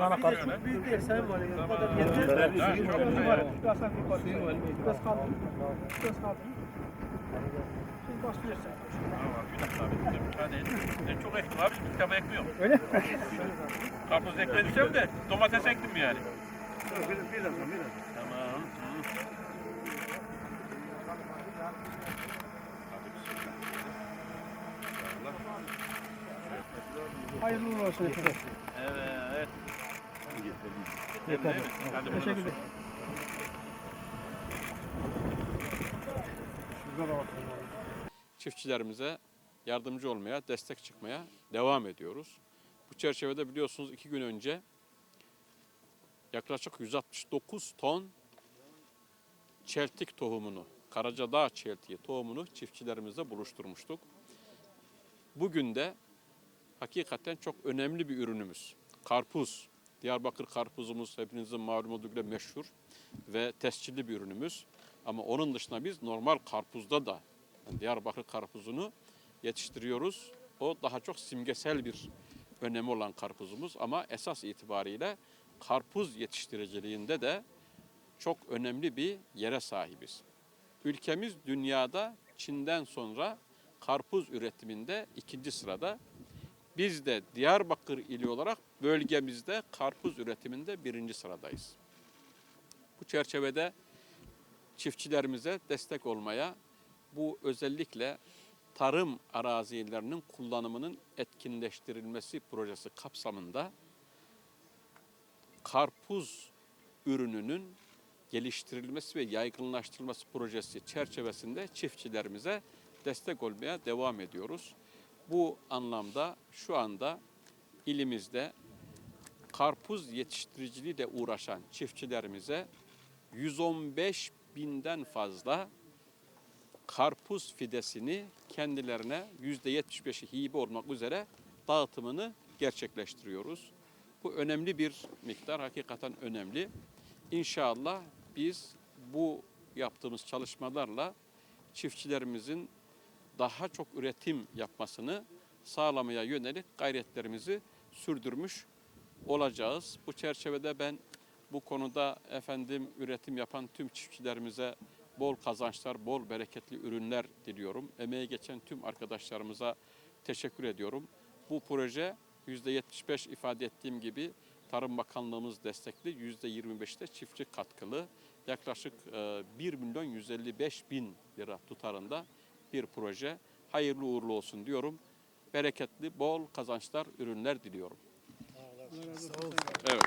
Bana karşı. Çok büyük değil Sayın Valim. Bu kadar yeter. Biraz hafif basıyor. Biraz kaldı. Biraz kaldı. Şimdi sen. Müsaade et. Ben çok ektim abi. Bir kitaba ekmiyorum. Öyle mi? Karpuz ekledim de domates ektim yani. Bir, bir dakika, Hayırlı uğurlu olsun efendim. Evet. Yeter. Teşekkür ederim. Çiftçilerimize yardımcı olmaya, destek çıkmaya devam ediyoruz. Bu çerçevede biliyorsunuz iki gün önce yaklaşık 169 ton çeltik tohumunu, Karacadağ çeltiği tohumunu çiftçilerimizle buluşturmuştuk. Bugün de hakikaten çok önemli bir ürünümüz. Karpuz, Diyarbakır karpuzumuz hepinizin malum olduğu gibi meşhur ve tescilli bir ürünümüz. Ama onun dışında biz normal karpuzda da Diyarbakır karpuzunu yetiştiriyoruz. O daha çok simgesel bir önemi olan karpuzumuz ama esas itibariyle karpuz yetiştiriciliğinde de çok önemli bir yere sahibiz. Ülkemiz dünyada Çin'den sonra karpuz üretiminde ikinci sırada. Biz de Diyarbakır ili olarak bölgemizde karpuz üretiminde birinci sıradayız. Bu çerçevede çiftçilerimize destek olmaya, bu özellikle tarım arazilerinin kullanımının etkinleştirilmesi projesi kapsamında karpuz ürününün geliştirilmesi ve yaygınlaştırılması projesi çerçevesinde çiftçilerimize destek olmaya devam ediyoruz. Bu anlamda şu anda ilimizde karpuz yetiştiriciliğiyle uğraşan çiftçilerimize 115 binden fazla karpuz fidesini kendilerine %75'i hibe olmak üzere dağıtımını gerçekleştiriyoruz. Bu önemli bir miktar, hakikaten önemli. İnşallah biz bu yaptığımız çalışmalarla çiftçilerimizin daha çok üretim yapmasını sağlamaya yönelik gayretlerimizi sürdürmüş olacağız. Bu çerçevede ben bu konuda efendim üretim yapan tüm çiftçilerimize bol kazançlar, bol bereketli ürünler diliyorum. Emeği geçen tüm arkadaşlarımıza teşekkür ediyorum. Bu proje %75 ifade ettiğim gibi Tarım Bakanlığımız destekli, %25'te çiftçi katkılı. Yaklaşık e, 1 milyon 155 bin lira tutarında bir proje. Hayırlı uğurlu olsun diyorum. Bereketli, bol kazançlar, ürünler diliyorum. Evet.